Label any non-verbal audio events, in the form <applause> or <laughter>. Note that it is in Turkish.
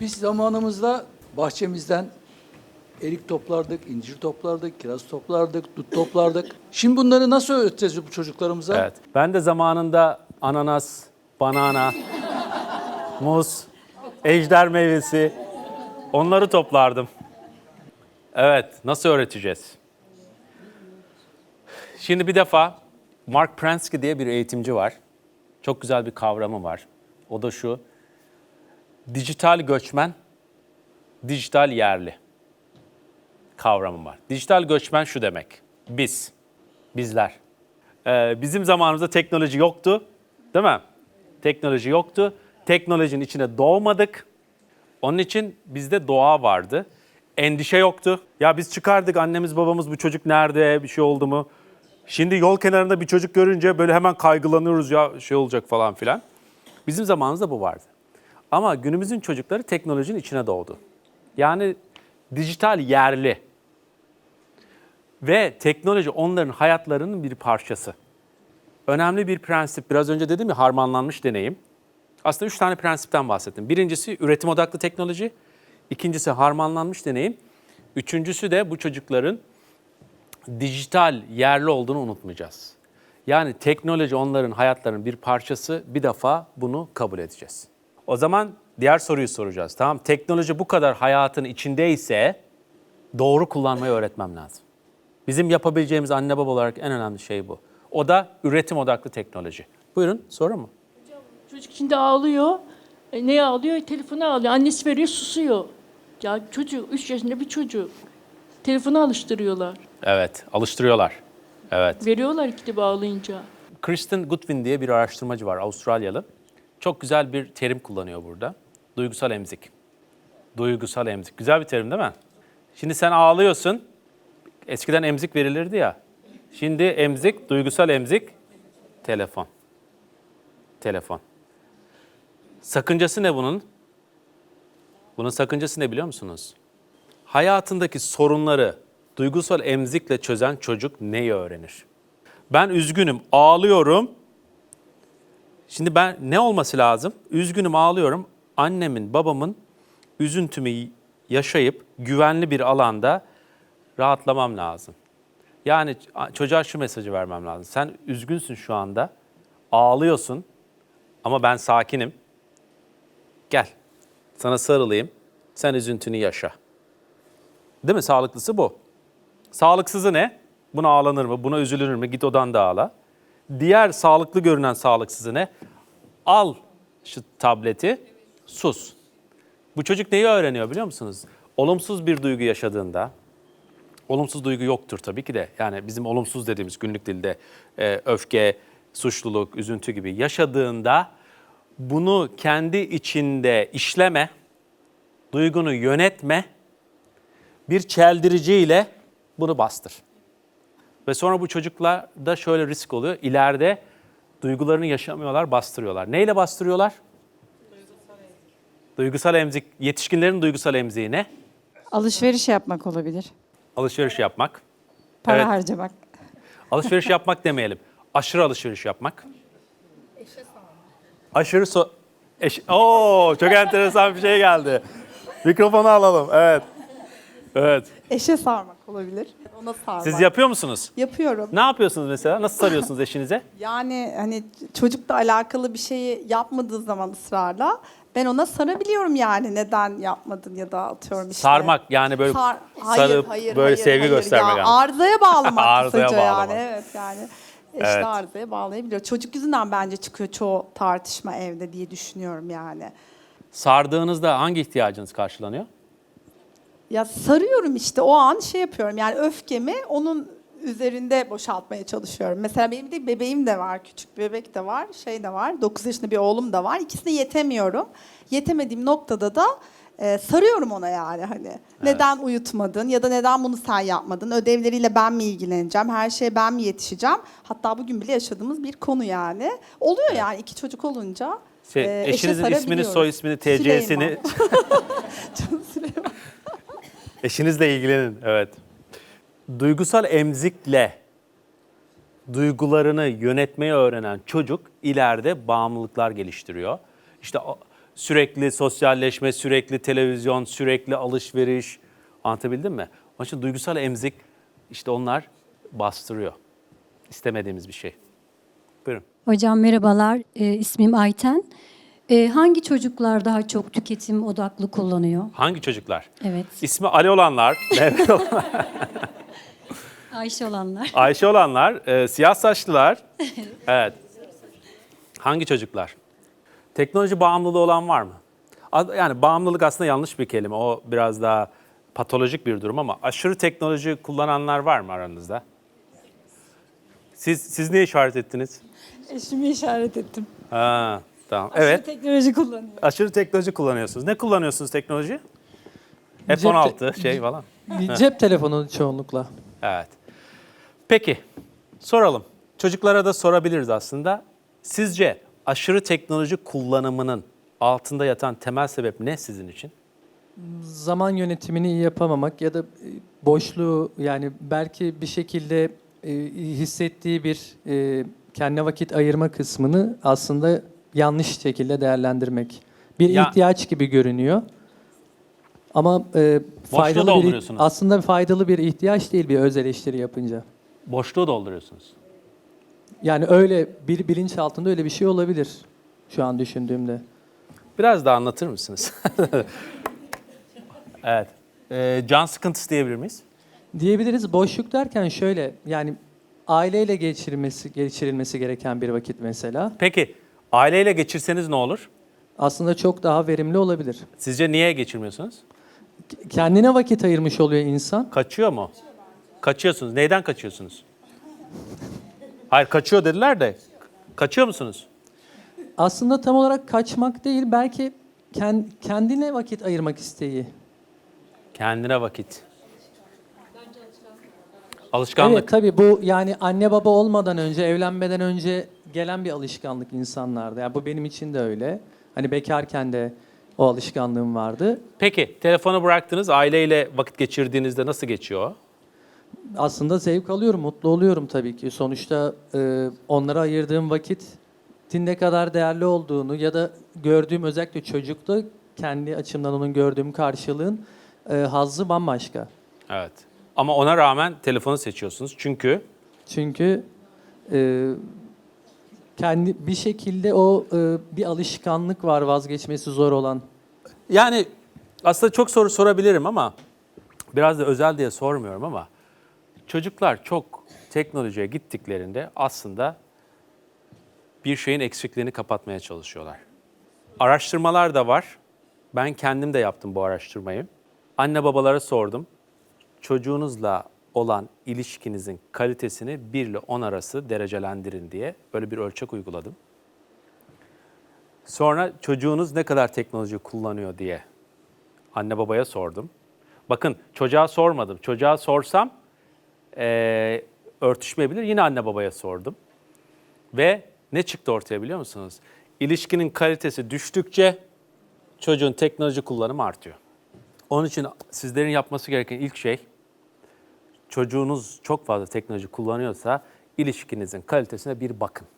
Biz zamanımızda bahçemizden erik toplardık, incir toplardık, kiraz toplardık, dut toplardık. Şimdi bunları nasıl öğreteceğiz bu çocuklarımıza? Evet. Ben de zamanında ananas, banana, muz, ejder meyvesi onları toplardım. Evet, nasıl öğreteceğiz? Şimdi bir defa Mark Prensky diye bir eğitimci var. Çok güzel bir kavramı var. O da şu. Dijital göçmen, dijital yerli kavramı var. Dijital göçmen şu demek. Biz, bizler. Ee, bizim zamanımızda teknoloji yoktu, değil mi? Teknoloji yoktu. Teknolojinin içine doğmadık. Onun için bizde doğa vardı. Endişe yoktu. Ya biz çıkardık annemiz babamız bu çocuk nerede bir şey oldu mu? Şimdi yol kenarında bir çocuk görünce böyle hemen kaygılanıyoruz ya şey olacak falan filan. Bizim zamanımızda bu vardı. Ama günümüzün çocukları teknolojinin içine doğdu. Yani dijital yerli. Ve teknoloji onların hayatlarının bir parçası. Önemli bir prensip. Biraz önce dedim ya harmanlanmış deneyim. Aslında üç tane prensipten bahsettim. Birincisi üretim odaklı teknoloji. İkincisi harmanlanmış deneyim. Üçüncüsü de bu çocukların dijital yerli olduğunu unutmayacağız. Yani teknoloji onların hayatlarının bir parçası. Bir defa bunu kabul edeceğiz. O zaman diğer soruyu soracağız. Tamam teknoloji bu kadar hayatın içindeyse doğru kullanmayı öğretmem lazım. Bizim yapabileceğimiz anne baba olarak en önemli şey bu. O da üretim odaklı teknoloji. Buyurun soru mu? Çocuk şimdi ağlıyor. E, ne ağlıyor? Telefonu ağlıyor. Annesi veriyor susuyor. Ya çocuk 3 yaşında bir çocuk. Telefonu alıştırıyorlar. Evet, alıştırıyorlar. Evet. Veriyorlar kitabı ağlayınca. Kristen Goodwin diye bir araştırmacı var, Avustralyalı. Çok güzel bir terim kullanıyor burada. Duygusal emzik. Duygusal emzik. Güzel bir terim değil mi? Şimdi sen ağlıyorsun. Eskiden emzik verilirdi ya. Şimdi emzik, duygusal emzik, telefon. Telefon. Sakıncası ne bunun? Bunun sakıncası ne biliyor musunuz? Hayatındaki sorunları duygusal emzikle çözen çocuk neyi öğrenir? Ben üzgünüm, ağlıyorum. Şimdi ben ne olması lazım? Üzgünüm, ağlıyorum. Annemin, babamın üzüntümü yaşayıp güvenli bir alanda rahatlamam lazım. Yani çocuğa şu mesajı vermem lazım. Sen üzgünsün şu anda, ağlıyorsun ama ben sakinim. Gel, sana sarılayım, sen üzüntünü yaşa. Değil mi? Sağlıklısı bu. Sağlıksızı ne? Buna ağlanır mı? Buna üzülür mü? Git odan da ağla. Diğer sağlıklı görünen sağlıksızı ne? Al şu tableti, sus. Bu çocuk neyi öğreniyor biliyor musunuz? Olumsuz bir duygu yaşadığında, olumsuz duygu yoktur tabii ki de. Yani bizim olumsuz dediğimiz günlük dilde e, öfke, suçluluk, üzüntü gibi yaşadığında bunu kendi içinde işleme, duygunu yönetme, bir çeldiriciyle bunu bastır. Ve sonra bu çocuklarda şöyle risk oluyor. İleride duygularını yaşamıyorlar, bastırıyorlar. Neyle bastırıyorlar? Duygusal emzik. Yetişkinlerin duygusal emziği ne? Alışveriş yapmak olabilir. Alışveriş yapmak. Para Evet. harcamak. Alışveriş yapmak demeyelim. Aşırı alışveriş yapmak. Aşırı so... Eş... Oo, çok enteresan bir şey geldi. Mikrofonu alalım. Evet. Evet. Eşe sarmak olabilir. Ona sarmak. Siz yapıyor musunuz? Yapıyorum. Ne yapıyorsunuz mesela? Nasıl sarıyorsunuz eşinize? <laughs> Yani hani çocukla alakalı bir şeyi yapmadığı zaman ısrarla ben ona sarabiliyorum yani neden yapmadın ya da atıyorum işte. Sarmak yani böyle Sar- sarıp böyle sevgi göstermek. Ya, yani. arızaya bağlamak <laughs> Arızaya kısaca bağlamak. yani. Evet yani. Eşle Evet. arızaya bağlayabiliyor. Çocuk yüzünden bence çıkıyor çoğu tartışma evde diye düşünüyorum yani. Sardığınızda hangi ihtiyacınız karşılanıyor? Ya sarıyorum işte o an şey yapıyorum yani öfkemi onun üzerinde boşaltmaya çalışıyorum. Mesela benim de bebeğim de var, küçük bir bebek de var, şey de var, 9 yaşında bir oğlum da var. İkisine yetemiyorum. Yetemediğim noktada da e, sarıyorum ona yani hani. Neden uyutmadın ya da neden bunu sen yapmadın? Ödevleriyle ben mi ilgileneceğim? Her şeye ben mi yetişeceğim? Hatta bugün bile yaşadığımız bir konu yani. Oluyor yani iki çocuk olunca. Şey, e, eşinizin ismini, soy ismini, TC'sini Süleyman. <laughs> Süleyman. Eşinizle ilgilenin. Evet. Duygusal emzikle duygularını yönetmeyi öğrenen çocuk ileride bağımlılıklar geliştiriyor. İşte Sürekli sosyalleşme, sürekli televizyon, sürekli alışveriş. Anlatabildim mi? Onun için duygusal emzik işte onlar bastırıyor. İstemediğimiz bir şey. Buyurun. Hocam merhabalar, Ee, ismim Ayten. Ee, hangi çocuklar daha çok tüketim odaklı kullanıyor? Hangi çocuklar? Evet, İsmi Ali olanlar, <laughs> Mehmet olanlar, Ayşe olanlar. <laughs> Ayşe olanlar, e, siyah saçlılar. <laughs> Evet. Hangi çocuklar? Teknoloji bağımlılığı olan var mı? Yani bağımlılık aslında yanlış bir kelime. O biraz daha patolojik bir durum ama aşırı teknoloji kullananlar var mı aranızda? Siz siz niye işaret ettiniz? Eşimi işaret ettim. Ha, tamam. Evet. Teknoloji kullanıyor. Aşırı teknoloji kullanıyorsunuz. Ne kullanıyorsunuz teknoloji? Cep te- F-16 şey falan. Cep telefonu çoğunlukla. Evet. Peki, soralım. Çocuklara da sorabiliriz aslında. Sizce aşırı teknoloji kullanımının altında yatan temel sebep ne sizin için? Zaman yönetimini iyi yapamamak ya da e, boşluğu yani belki bir şekilde e, hissettiği bir e, kendine vakit ayırma kısmını aslında yanlış şekilde değerlendirmek. Bir Ya- ihtiyaç gibi görünüyor. Ama e, faydalı bir dolduruyorsunuz. aslında faydalı bir ihtiyaç değil bir öz eleştiri yapınca. Boşluğu dolduruyorsunuz. Yani öyle bir bilinç altında öyle bir şey olabilir şu an düşündüğümde. Biraz daha anlatır mısınız? <laughs> evet. Ee, can sıkıntısı diyebilir miyiz? Diyebiliriz boşluk derken şöyle yani aileyle geçirilmesi geçirilmesi gereken bir vakit mesela Peki, aileyle geçirseniz ne olur? aslında çok daha verimli olabilir. Sizce niye geçirmiyorsunuz? Kendine vakit ayırmış oluyor insan. Kaçıyor mu? Kaçıyorsunuz. Neyden kaçıyorsunuz? Hayır kaçıyor dediler de. Kaçıyor musunuz? Aslında tam olarak kaçmak değil belki ken- kendine vakit ayırmak isteği. Kendine vakit. Alışkanlık. Evet tabii bu yani anne baba olmadan önce evlenmeden önce gelen bir alışkanlık insanlarda. Yani bu benim için de öyle. Hani bekarken de o alışkanlığım vardı. Peki telefonu bıraktınız aileyle vakit geçirdiğinizde nasıl geçiyor? aslında zevk alıyorum, mutlu oluyorum tabii ki. Sonuçta e, onlara ayırdığım vakitin ne kadar değerli olduğunu ya da gördüğüm özellikle çocukta kendi açımdan onun gördüğüm karşılığın e, hazzı bambaşka. Evet. Ama ona rağmen telefonu seçiyorsunuz çünkü Çünkü e, kendi bir şekilde o e, bir alışkanlık var vazgeçmesi zor olan. yani aslında çok soru sorabilirim ama biraz da özel diye sormuyorum ama çocuklar çok teknolojiye gittiklerinde aslında bir şeyin eksikliğini kapatmaya çalışıyorlar. Araştırmalar da var. Ben kendim de yaptım bu araştırmayı. Anne babalara sordum. Çocuğunuzla olan ilişkinizin kalitesini 1 ile 10 arası derecelendirin diye böyle bir ölçek uyguladım. Sonra çocuğunuz ne kadar teknoloji kullanıyor diye anne babaya sordum. Bakın çocuğa sormadım. Çocuğa sorsam eee, örtüşmeyebilir. Yine anne babaya sordum. Ve ne çıktı ortaya biliyor musunuz? İlişkinin kalitesi düştükçe çocuğun teknoloji kullanımı artıyor. Onun için sizlerin yapması gereken ilk şey çocuğunuz çok fazla teknoloji kullanıyorsa ilişkinizin kalitesine bir bakın.